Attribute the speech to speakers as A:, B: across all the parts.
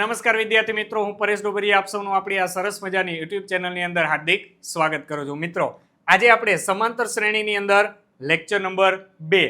A: નમસ્કાર વિદ્યાર્થી મિત્રો, હું પરેશ ડોબરી આપ સૌનું આપણી આ સરસ મજાની યુટ્યુબ ચેનલની અંદર હાર્દિક સ્વાગત કરું છું. મિત્રો, આજે આપણે સમાંતર શ્રેણીની અંદર લેક્ચર નંબર બે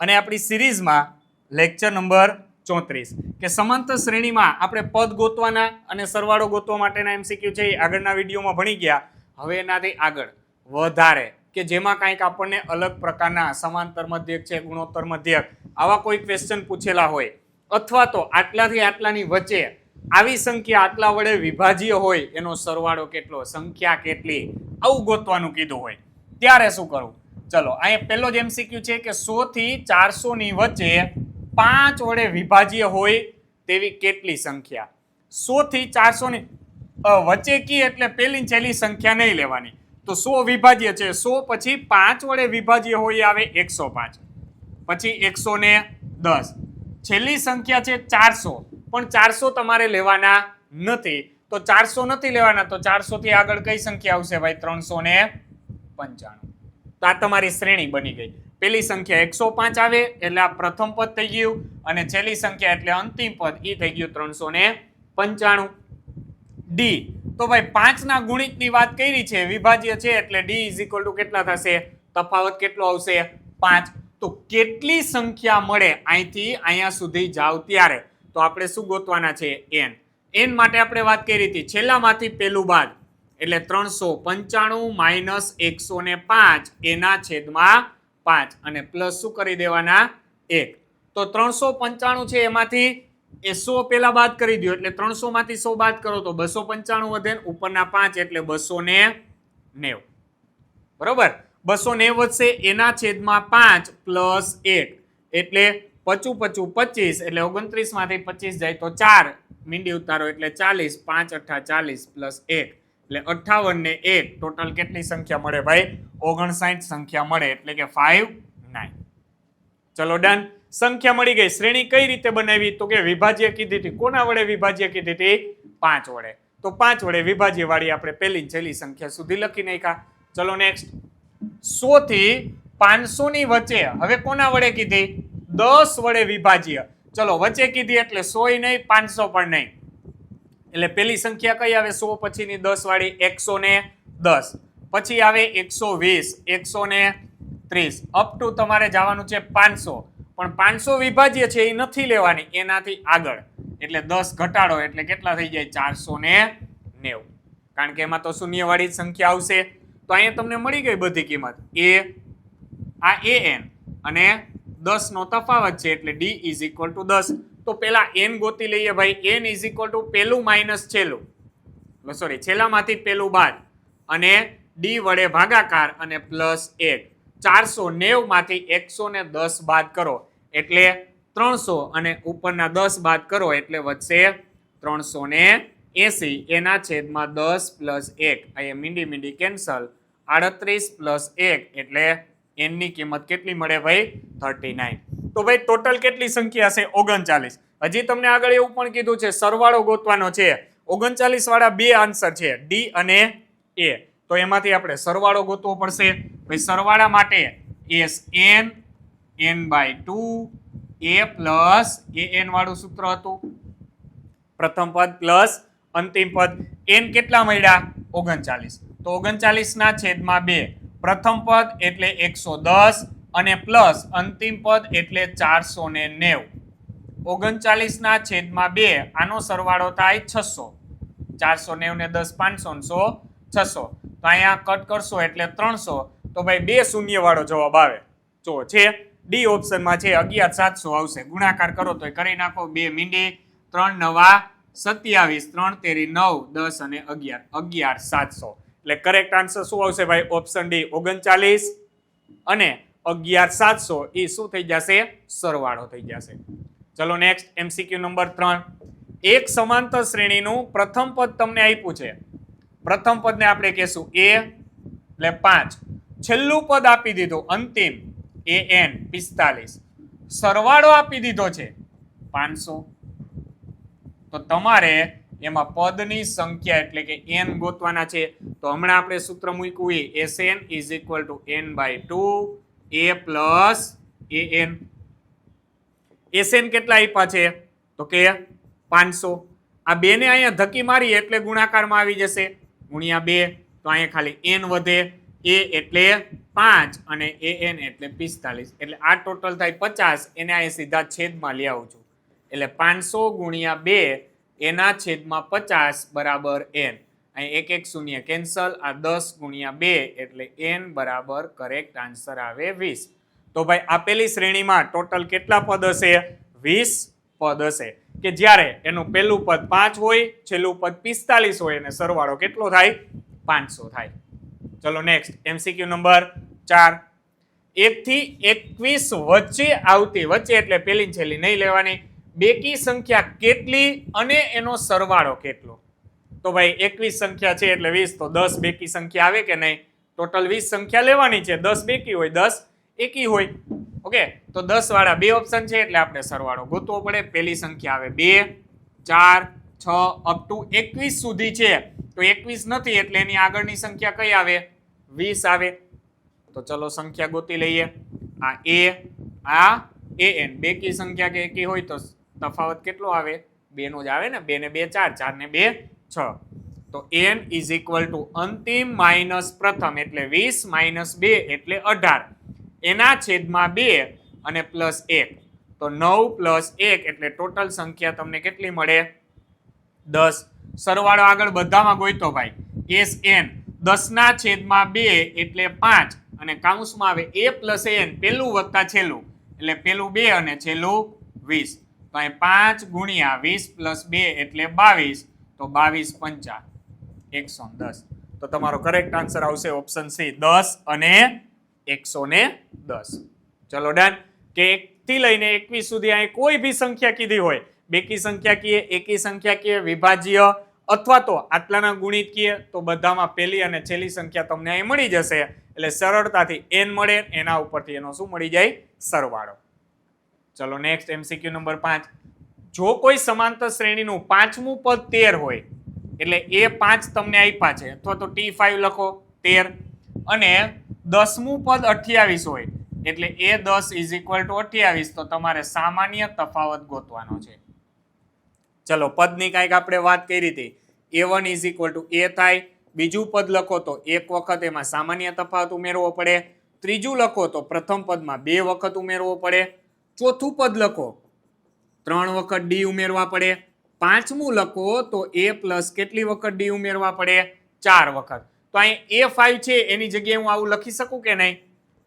A: અને આપણી સિરીઝમાં લેક્ચર નંબર ચોત્રીસ કે સમાંતર શ્રેણીમાં આપણે પદ ગોતવાના અને સરવાળો ગોતવા માટેના એમસીક્યુ છે એ આગળના વિડીયોમાં ભણી ગયા. હવે એનાથી આગળ વધારે કે જેમાં કાંઈક આપણને અલગ પ્રકારના સમાંતર મધ્યક છે, ગુણોત્તર મધ્યક આવા કોઈ ક્વેશ્ચન પૂછેલા હોય અથવા તો આટલાથી આટલાની વચ્ચે આવી સંખ્યા આટલા વડે વિભાજ્ય હોય, એનો સરવાળો કેટલો? સંખ્યા કેટલી? આવું ગોતવાનું કીધું હોય. ત્યારે શું કરવું ચલો, અહીંયા પહેલો જ એમસીક્યુ છે કે સો થી ચારસો ની વચ્ચે પાંચ વડે વિભાજ્ય હોય તેવી કેટલી સંખ્યા? સો થી ચારસો ની વચ્ચે કી એટલે પેલી છેલ્લી સંખ્યા નહીં લેવાની. તો સો વિભાજ્ય છે. સો પછી પાંચ વડે વિભાજ્ય હોય આવે એકસો પાંચ. પછી એકસો ને દસ. છેલ્લી સંખ્યા છે ચારસો. પણ ચારસો તમારે લેવાના નથી. તો ચારસો નથી લેવાના, તો ચારસો થી આગળ કઈ સંખ્યા આવશે ભાઈ? ત્રણસો ને પંચાણું. તો આ તમારી શ્રેણી બની ગઈ. પેલી સંખ્યા એકસો પાંચ આવે, એટલે આ પ્રથમ પદ થઈ ગયું. અને છેલ્લી સંખ્યા એટલે અંતિમ પદ એ થઈ ગયું ત્રણસો ને પંચાણું. ડી તો ભાઈ, પાંચના ગુણિતની વાત કરી છે, વિભાજ્ય છે, એટલે ડી ઇઝ ઇક્વલ ટુ કેટલા થશે? તફાવત કેટલો આવશે? પાંચ. તો કેટલી સંખ્યા મળે અહીંથી અહીંયા સુધી જાવ ત્યારે? તો આપણે શું ગોતવાના છે? એન એન માટે આપણે વાત કરી હતી. છેલ્લામાંથી પહેલું બાદ. એટલે ત્રણસો પંચાણું માઇનસ એકસો ને પાંચ, એના છેદમાં પાંચ. અને પ્લસ શું કરી દેવાના? એક. તો ત્રણસો પંચાણું છે એમાંથી. એ સો પહેલા બાદ કરી દો એટલે ત્રણસો માંથી સો બાદ કરો તો બસો પંચાણું વધે ઉપરના પાંચ, એટલે બસો ને નેવ. બરોબર? બસો નેવ વધશે, એના છેદમાં પાંચ પ્લસ એક. એટલે પચું પચું પચીસ એટલે ઓગણત્રીસમાંથી પચીસ જાય તો ચાર. મીંડી ઉતારો એટલે ચાલીસ, પાંચ અઠ્ઠા ચાલીસ પ્લસ એક. એટલે અઠાવન ને એક. ટોટલ કેટલી સંખ્યા મળે ભાઈ? ઓગણસાઠ સંખ્યા મળે એટલે કે ફાઈવ નાઇન ચલો ડન સંખ્યા મળી ગઈ. શ્રેણી કઈ રીતે બનાવી? તો કે વિભાજ્ય કીધી હતી. કોના વડે વિભાજ્ય કીધી હતી? પાંચ વડે. તો પાંચ વડે વિભાજ્ય વાળી આપણે પહેલી છેલ્લી સંખ્યા સુધી લખી નાખ્યા. ચલો નેક્સ્ટ સો થી પાંચસો ની વચ્ચે. હવે કોના વડે કીધી? દસ વડે વિભાજ્ય. ચલો, વચ્ચે કીધી એટલે સોય નહીં, પાંચસો પણ નહીં. એટલે પેલી સંખ્યા કઈ આવે? સો પછીની દસ વાળી એકસો ને દસ. પછી આવે એકસો વીસ, એકસો ને ત્રીસ. અપ ટુ તમારે જવાનું છે પાંચસો. પણ પાંચસો વિભાજ્ય છે એ નથી લેવાની, એનાથી આગળ. એટલે દસ ઘટાડો એટલે કેટલા થઈ જાય? ચારસો ને નેવું. કારણ કે એમાં તો શૂન્યવાળી સંખ્યા આવશે. તો અહીંયા તમને મળી ગઈ બધી કિંમત. એ આ એ એન અને દસ નો તફાવત છે એટલે ડી ઇઝ ઇક્વલ ટુ દસ. તો પેલા એન ગોતી લઈએ ભાઈ. એન ઇઝ ઇક્વલ ટુ પેલું માઇનસ છેલ્લું. સોરી છેલ્લામાંથી પેલું બાદ અને ડી વડે ભાગાકાર અને પ્લસ એક. ચારસો નેવમાંથી એકસો ને દસ બાદ કરો. એટલે ત્રણસો અને ઉપરના દસ બાદ કરો એટલે વધશે ત્રણસો ને એસી. એના છેદમાં દસ પ્લસ એક. અહીંયા મીંડી મીંડી કેન્સલ આડત્રીસ પ્લસ એક એટલે એનની કિંમત કેટલી મળે ભાઈ? Thirty nine. તો ભાઈ ટોટલ કેટલી સંખ્યા છે? ઓગણચાલીસ. હજી તમને આગળ એવું પણ કીધું છે, સરવાળો ગોતવાનો છે. ઓગણચાલીસ વાળા બે આન્સર છે, ડી અને એ. તો એમાંથી આપણે સરવાળો ગોતવો પડશે. ભાઈ સરવાળા માટે S N N by two, A plus A N વાળું સૂત્ર હતું. પ્રથમ પદ પ્લસ અંતિમ પદ. એન કેટલા મળ્યા? ઓગણચાલીસ. તો ઓગણચાલીસ ના છેદમાં બે. પ્રથમ પદ એટલે એકસો દસ અને પ્લસ અંતિમ પદ એટલે ચારસો ને નેવું. ઓગણચાલીસ ના છેદમાં બે, આનો સરવાળો થાય છસો. ચારસો નેવ ને દસ પાંચસો સો, છસો. તો અહીંયા કટ કરશો એટલે ત્રણસો. તો ભાઈ બે શૂન્ય વાળો જવાબ આવે. જો છે, ડી ઓપ્શનમાં છે, અગિયાર સાતસો આવશે. ગુણાકાર કરો તો કરી નાખો બે મીંડી, ત્રણ નવા, સત્યાવીસ, ત્રણ તેરી, નવ, દસ અને અગિયાર. અગિયાર સાતસો. એટલે કરેક્ટ આન્સર શું આવશે ભાઈ? ઓપ્શન ડી ઓગણચાલીસ અને અગિયાર સાતસો. એ શું થઈ જશે? સરવાળો થઈ જશે. ચલો નેક્સ્ટ એમસીક્યુ નંબર ત્રણ. એક સમાંતર શ્રેણીનું પ્રથમ પદ તમને આપ્યું છે. પ્રથમ પદને આપણે કહેશું એ એટલે પાંચ. છેલ્લું પદ આપી દીધું, અંતિમ એ એન પિસ્તાલીસ. સરવાળો આપી દીધો છે, પાંચસો. તો તમારે એમાં પદની સંખ્યા એટલે કે એન ગોતવાના છે. તો હમણાં આપણે સૂત્ર મૂક્યું એ S N is equal to N by two A plus A N S N કેટલા આપ્યા છે? તો કે પાંચસો. આ બેને અહીંયા ધક્કી મારી એટલે ગુણાકારમાં આવી જશે. ગુણ્યા બે, તો અહીંયા ખાલી એન વધે. એ એટલે પાંચ અને એ એન એટલે પિસ્તાલીસ. એટલે આ ટોટલ થાય પચાસ. એને અહીંયા સીધા છેદમાં લઈ આવું છું. એટલે પાંચસો ગુણ્યા બે એના છેદમાં પચાસ બરાબર એન અહીં એક એક શૂન્ય કેન્સલ આ દસ ગુણ્યા બે એટલે એન બરાબર કરેક્ટ આન્સર આવે વીસ. તો ભાઈ આપેલી શ્રેણીમાં ટોટલ કેટલા પદ હશે? વીસ પદ હશે. કે જ્યારે એનું પહેલું પદ પાંચ હોય, છેલ્લું પદ પિસ્તાલીસ હોય અને સરવાળો કેટલો થાય? પાંચસો થાય. ચલો નેક્સ્ટ એમસીક્યુ નંબર ચાર. એકથી એકવીસ વચ્ચે આવતી વચ્ચે એટલે પેલી છેલ્લી નહીં લેવાની. બેકી સંખ્યા કેટલી અને એનો સરવાળો કેટલો? તો ભાઈ એકવીસ સંખ્યા છે એટલે વીસ, તો દસ બેકી સંખ્યા આવે કે નહીં? ટોટલ વીસ સંખ્યા લેવાની છે. દસ બેકી હોય, દસ એકી હોય. ઓકે? તો દસ વાળા બે ઓપ્શન છે એટલે આપણે સરવાળો ગોતવો પડે. પહેલી સંખ્યા આવે બે, ચાર, છ અપ ટુ એકવીસ સુધી છે. તો એકવીસ નથી એટલે એની આગળની સંખ્યા કઈ આવે? વીસ આવે. તો ચલો સંખ્યા ગોતી લઈએ. આ એ આ એ એન બેકી સંખ્યા કે એકી હોય તો તફાવત કેટલો આવે? બેનો જ આવે ને. બે ને બે ચાર ચાર ને બે છ. તો એન ઇઝ ઇક્વલ ટુ અંતિમ માઇનસ પ્રથમ એટલે વીસ માઇનસ બે એટલે અઢાર. એના છેદમાં બે અને પ્લસ એક. તો નવ પ્લસ એક એટલે ટોટલ સંખ્યા તમને કેટલી મળે? દસ. સરવાળો આગળ બધામાં ગોઈતો ભાઈ. એસ એન દસના છેદમાં બે એટલે પાંચ. અને કાઉન્સમાં આવે એ પ્લસ એન પેલું વત્તા છેલ્લું. એટલે પેલું બે અને છેલ્લું વીસ. તો અહીં પાંચ ગુણ્યા વીસ પ્લસ બે એટલે બાવીસ, તો બાવીસ પંચા, એકસો દસ. તો તમારો કરેક્ટ આન્સર આવશે ઓપ્શન સી દસ અને એકસો ને દસ. ચલો ડન કે એકથી લઈને એકવીસ સુધી અહીં કોઈ બી સંખ્યા કીધી હોય, બેકી સંખ્યા કીએ, એકી સંખ્યા કીએ, વિભાજ્ય, અથવા તો આટલાના ગુણિત કીએ, તો બધામાં પહેલી અને છેલ્લી સંખ્યા તમને અહીં મળી જશે. એટલે સરળતાથી એન મળે, એના ઉપરથી એનો શું મળી જાય? સરવાળો. ચલો નેક્સ્ટ એમસીક્યુ નંબર પાંચ. જો કોઈ સમાંતર શ્રેણીનું પાંચમું પદ તેર હોય, એટલે એ પાંચ તમને આપ્યા છે, અથવા તો ટી ફાઈવ લખો, તેર. અને દસમું પદ અઠ્યાવીસ હોય, એટલે એ દસ ઇઝ ઇક્વલ ટુ અઠ્યાવીસ, તો તમારે સામાન્ય તફાવત ગોતવાનો છે. ચલો, પદની કાંઈક આપણે વાત કરી હતી. A one is equal to A થાય, બીજું પદ લખો તો એક વખત એમાં સામાન્ય તફાવત ઉમેરવો પડે. ત્રીજું લખો તો પ્રથમ પદમાં બે વખત ઉમેરવો પડે. ચોથું પદ લખો. ત્રણ વખત ડી ઉમેરવા પડે. પાંચમું લખો તો એ પ્લસ કેટલી વખત ડી ઉમેરવા પડે? ચાર વખત. તો અહીં એ ફાઈવ છે, એની જગ્યાએ હું આવું લખી શકું કે નહીં?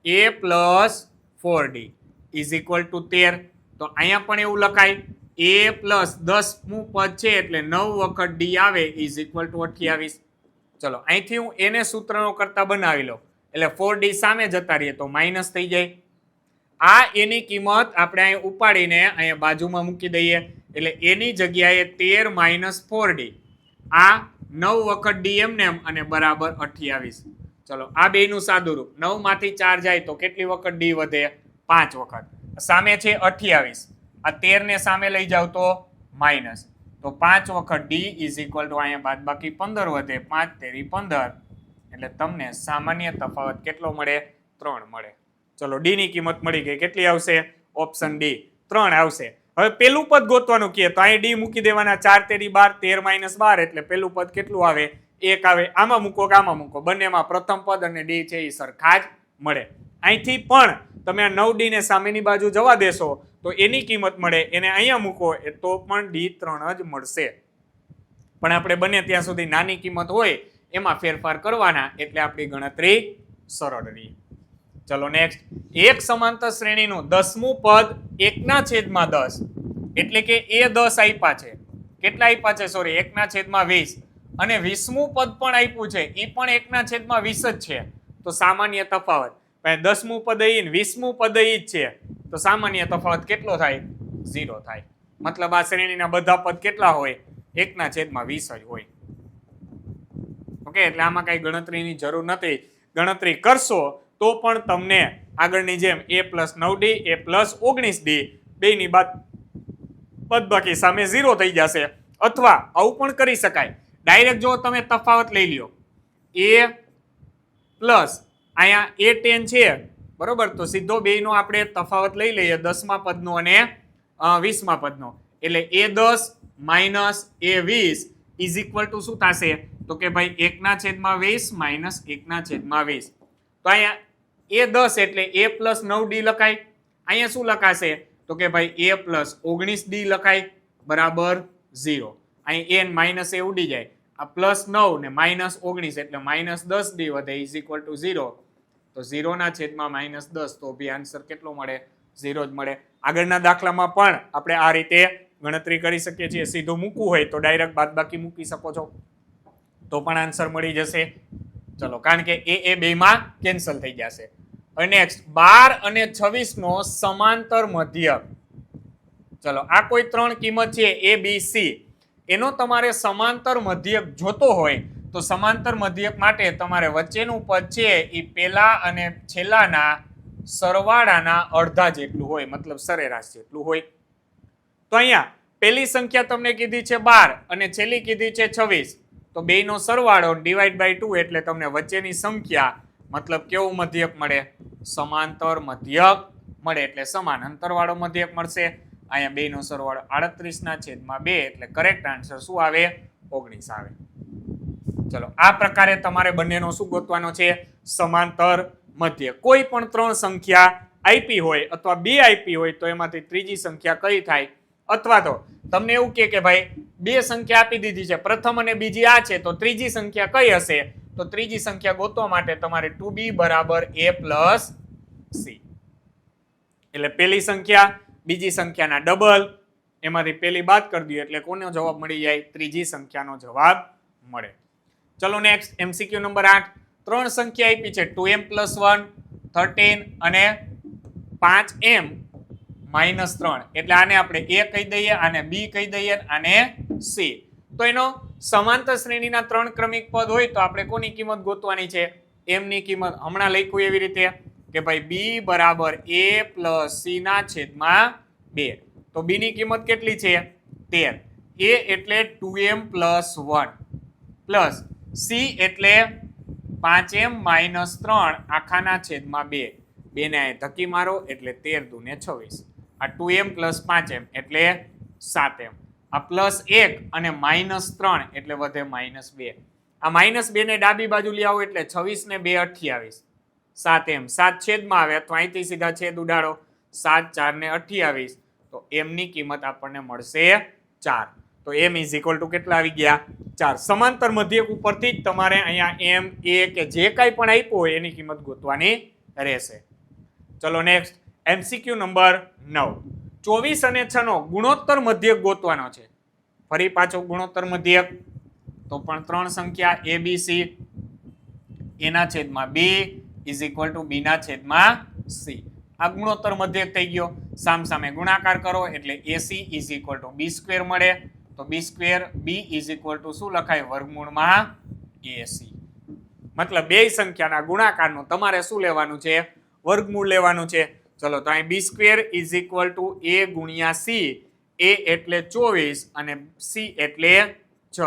A: A plus four D is equal to તેર. તો અહીંયા પણ એવું લખાય. એ પ્લસ દસમું પદ છે એટલે નવ વખત ડી આવે ઇઝ ઇક્વલ ટુ અઠ્યાવીસ. ચલો, અહીંથી હું એને સૂત્રનો કરતા બનાવી લો એટલે ફોર ડી સામે જતા રહીએ તો માઇનસ થઈ જાય. આ એની કિંમત આપણે અહીં ઉપાડીને અહીંયા બાજુમાં મૂકી દઈએ. એટલે એની જગ્યાએ તેર માઇનસ ફોર ડી આ નવ વખત ડી એમ અને બરાબર અઠ્યાવીસ. ચલો, આ બેનું સાદુરૂપ નવમાંથી ચાર જાય તો કેટલી વખત ડી વધે? પાંચ વખત. સામે છે અઠ્યાવીસ. આ તેર ને સામે લઈ જાવ તો માઇનસ તો પાંચ વખત ડી ઇઝ ઇક્વલ ટુ અહીંયા બાદ બાકી પંદર વધે. પાંચ તેરી પંદર. એટલે તમને સામાન્ય તફાવત કેટલો મળે? ત્રણ મળે. ચલો ડી ની કિંમત મળી ગઈ. કેટલી આવશે? ઓપ્શન ડી ત્રણ આવશે. હવે પેલું પદ ગોતવાનું કહે તો અહીં ડી મૂકી દેવાના ચાર તેરી બાર, તેર માઇનસ બાર એટલે પેલું પદ કેટલું આવે? એક આવે. આમાં મૂકો કે આમાં મૂકો? બંનેમાં પ્રથમ પદ અને ડી છે એ સરખા જ મળે. અહીંથી પણ તમે આ નવ ડી ને સામેની બાજુ જવા દેશો તો એની કિંમત મળે. એને અહીંયા મૂકો એ તો પણ ડી ત્રણ જ મળશે. પણ આપણે બને ત્યાં સુધી નાની કિંમત હોય, એમાં ફેરફાર કરવાના એટલે આપણી ગણતરી સરળ રહી. ચલો નેક્સ્ટ એક સમાંતર શ્રેણીનું દસમું પદ એકના છેદમાં દસ. એટલે કે એ દસ આપ્યા છે. કેટલા આપ્યા છે? સોરી એકના છેદમાં વીસ. અને વીસમું પદ પણ આપ્યું છે. એ પણ એકના છેદમાં વીસ જ છે. તો સામાન્ય તફાવત. દસમું પદ અહીં વીસમું પદ અહીં જ છે. તો સામાન્ય તફાવત કેટલો થાય? ઝીરો થાય. મતલબ આ શ્રેણીના બધા પદ કેટલા હોય? એકના છેદમાં વીસ જ હોય. ઓકે, એટલે આમાં કઈ ગણતરીની જરૂર નથી. ગણતરી કરશો તો પણ તમને આગળની જેમ એ પ્લસ નવ ડી એ પ્લસ ઓગણીસ ડી બેની બાદ બદબાકી સામે ઝીરો થઈ જશે. અથવા આવું પણ કરી શકાય. ડાયરેક્ટ જો તમે તફાવત લઈ લ્યો. એ પ્લસ અહીંયા એ ટેન છે. બરોબર? તો સીધો બેયનો આપણે તફાવત લઈ લઈએ દસમા પદનો અને વીસમા પદનો. એટલે એ દસ માઇનસ એ વીસ ઇઝ ઇક્વલ ટુ શું થશે? તો કે ભાઈ એકના છેદમાં વીસ માઇનસ એકના છેદમાં વીસ. તો અહીંયા એ દસ એટલે એ પ્લસ નવ ડી લખાય. અહીંયા શું લખાશે? તો કે ભાઈ એ પ્લસ ઓગણીસ ડી લખાય, બરાબર ઝીરો. અહીં એન માઇનસ એ ઉડી જાય. આ પ્લસ નવ ને માઇનસ ઓગણીસ એટલે માઇનસ દસ ડી વધે ઇઝ ઇક્વલ ટુ ઝીરો. તો ઝીરોના છેદમાં માઇનસ દસ, તો બી આન્સર કેટલો મળે? ઝીરો જ મળે. આગળના દાખલામાં પણ આપણે આ રીતે ગણતરી કરી શકીએ છીએ. સીધું મૂકવું હોય તો ડાયરેક્ટ બાદબાકી મૂકી શકો છો. તો પણ આન્સર મળી જશે. ચલો, કારણ કે એ એ બેમાં કેન્સલ થઈ જશે. નેક્સ્ટ બાર અને છવ્વીસ નો સમાંતર મધ્યક ચલો, આ કોઈ ત્રણ કિંમત છે? એ બી સી એનો તમારે સમાંતર મધ્યક જોતો હોય, તો સમાંતર મધ્યક માટે તમારે વચ્ચેનું પદ છે એ પેલા અને છેલ્લાના સરવાળાના અડધા જેટલું હોય, મતલબ સરેરાશ જેટલું હોય. તો અહીંયા, પહેલી સંખ્યા તમને કીધી છે બાર અને છેલ્લી કીધી છે છવ્વીસ. તો બેયનો સરવાળો ડિવાઈડ બાય ટુ એટલે તમને વચ્ચેની સંખ્યા મતલબ કેવું મધ્યક મળે? સમાંતર મધ્યક મળે એટલે સમાન અંતરવાળો મધ્યક મળશે. અહીંયા બેનો સરવાળો આડત્રીસના છેદમાં બે એટલે કરેક્ટ આન્સર શું આવે? ઓગણીસ આવે. ચલો, આ પ્રકારે તમારે બંનેનો શું ગોતવાનો છે? સમાંતર મધ્ય કોઈ પણ ત્રણ સંખ્યા આઈપી હોય અથવા બે આઈપી હોય તો એમાંથી ત્રીજી સંખ્યા કઈ થાય? અથવા તો તમને એવું કે કે ભાઈ, બે સંખ્યા આપી દીધી છે. પ્રથમ અને બીજી આ છે તો ત્રીજી સંખ્યા કઈ હશે? તો ત્રીજી સંખ્યા ગોતવા માટે તમારે ટુ બી બરાબર એ પ્લસ સી એટલે પેલી સંખ્યા, બીજી સંખ્યાના ડબલ એમાંથી પેલી બાદ કરી દઈએ એટલે કોનો જવાબ મળી જાય? ત્રીજી સંખ્યાનો જવાબ મળે. ચલો નેક્સ્ટ એમસીક્યુ નંબર આઠ. ત્રણ સંખ્યા આપી છે two M plus one thirteen અને પાંચ એમ માઇનસ ત્રણ. એટલે આને આપણે એ કહી દઈએ, આને બી કહી દઈએ આને સી તો એનો સમાંતર શ્રેણીના ત્રણ ક્રમિક પદ હોય તો આપણે કોની કિંમત ગોતવાની છે? એમની કિંમત હમણાં લખ્યું એવી રીતે કે ભાઈ બી બરાબર એ પ્લસ સી ના છેદમાં બે. તો બી ની કિંમત કેટલી છે? તેર. એ એટલે two M plus one plus C એટલે પાંચ એમ માઇનસ ત્રણ આખાના છેદમાં બે. બેને ધક્કી મારો એટલે તેર દુને છવ્વીસ. આ ટુ એમ પ્લસ પાંચ એમ એટલે સાત એમ આ પ્લસ એક અને માઇનસ ત્રણ એટલે વધે માઇનસ બે. આ માઇનસ બે ને ડાબી બાજુ લઈ આવો એટલે છવ્વીસ ને બે અઠ્યાવીસ. સાત એમ. સાત છેદમાં આવે, તો અહીંથી સીધા છેદ ઉડાડો. સાત, ચાર ને અઠ્યાવીસ. તો એમની કિંમત આપણને મળશે ચાર. તો એમ ઇઝ ઇક્વલ ટુ કેટલા આવી ગયા? ચાર. સમાંતર મધ્યક ઉપરથી જ તમારે અહીંયા એમ, એ કે જે કાંઈ પણ આપ્યું હોય એની કિંમત ગોતવાની રહેશે. ચલો નેક્સ્ટ એમસીક્યુ નંબર નવ. ચોવીસ અને છ નો ગુણોત્તર મધ્યક ગોતવાનો છે. ફરી પાછો ગુણોત્તર મધ્યક, તો પણ ત્રણ સંખ્યા એ બી સી એના છેદમાં બી ઇઝ ઇક્વલ ટુ બીના છેદમાં સી આ ગુણોત્તર મધ્યક થઈ ગયો. સામ સામે ગુણાકાર કરો, એટલે AC is equal to B square મળે. તો B square B is equal to શું લખાય? વર્ગમૂળમાં એસી મતલબ બે સંખ્યાના ગુણાકારનું તમારે શું લેવાનું છે? વર્ગમૂળ લેવાનું છે. ચલો, તો અહીં B square is equal to A ગુણ્યા સી એ એટલે ચોવીસ અને સી એટલે છ.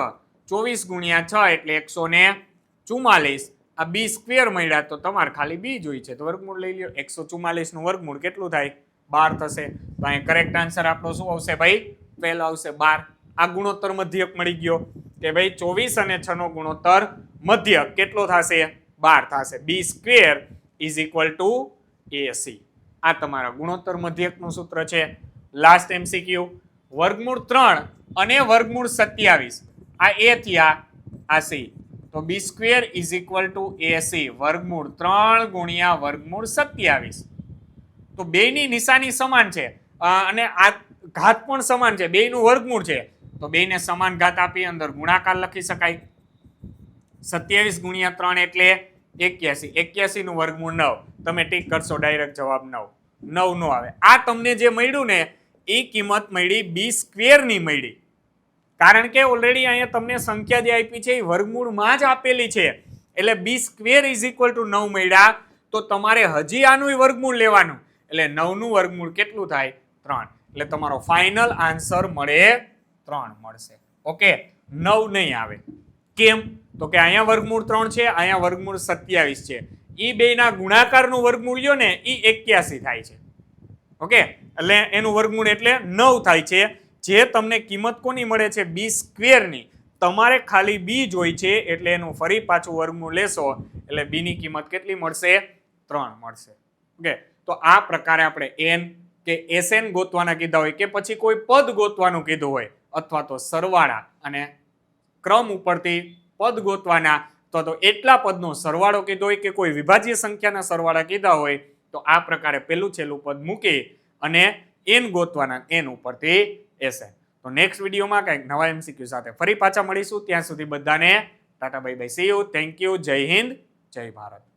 A: ચોવીસ ગુણ્યા છ એટલે એકસો ને ચુમ્માલીસ આ બી સ્ક્વેર મળ્યા તો તમારે ખાલી બી જોઈ છે. તો વર્ગમૂળ લઈ લ્યો. એકસો ચુમ્માલીસનું વર્ગમૂળ કેટલું થાય? બાર થશે. તો અહીં કરેક્ટ આન્સર આપણો શું આવશે ભાઈ? પહેલો આવશે બાર. આ ગુણોત્તર મધ્યક મળી ગયો. કે ભાઈ ચોવીસ અને છ નો ગુણોત્તર મધ્યક કેટલો થશે? બાર થશે. B square is equal to AC આ તમારા ગુણોત્તર મધ્યકનું સૂત્ર છે. લાસ્ટ એમસીક્યુ વર્ગમૂળ ત્રણ અને વર્ગમૂળ સત્યાવીસ. આ એ થયા આ સી તો B square is equal to AC વર્ગમૂળ ત્રણ ગુણ્યા વર્ગમૂળ સત્યાવીસ. તો બેયની નિશાની સમાન છે. અને આ ઘાત પણ સમાન છે. બેયનું વર્ગમૂળ છે. તો બેયને સમાન ઘાત આપી અંદર ગુણાકાર લખી શકાય. સત્યાવીસ ગુણ્યા ત્રણ એટલે એક્યાસી. એક્યાસી નું વર્ગમૂળ નવ. તમે ટીક કરશો ડાયરેક્ટ જવાબ નવ. નવ નો આવે. આ તમને જે મળ્યું ને, એ કિંમત મળી બી સ્ક્વેરની મળી. કારણ કે ઓલરેડી અહીંયા તમને સંખ્યા જે આપી છે, એ વર્ગમૂળમાં જ આપેલી છે. એટલે B square is equal to નવ મળ્યા. તો તમારે હજી આનું વર્ગમૂળ લેવાનું. એટલે નવનું વર્ગમૂળ કેટલું થાય? ત્રણ. એટલે તમારો ફાઇનલ આન્સર મળે ત્રણ મળશે. ઓકે? નવ નહીં આવે. કેમ? તો કે અહીંયા વર્ગમૂળ ત્રણ છે, અહીંયા વર્ગમૂળ સત્યાવીસ છે. એ બેના ગુણાકારનું વર્ગમૂળ લ્યો ને એ એક્યાસી થાય છે. ઓકે? એટલે એનું વર્ગમૂળ એટલે નવ થાય છે. જે તમને કિંમત કોની મળે છે? બી સ્ક્વેરની. તમારે ખાલી બી જોઈ છે એટલે એનું ફરી પાછું વર્ગમૂળ લેશો. એટલે બી ની કિંમત કેટલી મળશે? ત્રણ મળશે. ઓકે? તો આ પ્રકારે આપણે એન કે એસએન ગોતવાના કીધા હોય કે પછી કોઈ પદ ગોતવાનું કીધું હોય અથવા તો સરવાળા અને ક્રમ ઉપરથી પદ ગોતવાના અથવા તો એટલા પદનો સરવાળો કીધો હોય કે કોઈ વિભાજ્ય સંખ્યાના સરવાળા કીધા હોય, તો આ પ્રકારે પેલું છેલ્લું પદ મૂકી અને એન ગોતવાના એન ઉપરથી એસે તો નેક્સ્ટ વિડીયોમાં કંઈક નવા એમસીક્યુ સાથે ફરી પાછા મળીશું. ત્યાં સુધી બધાને Tata bye bye. See you thank you જય હિન્દ જય ભારત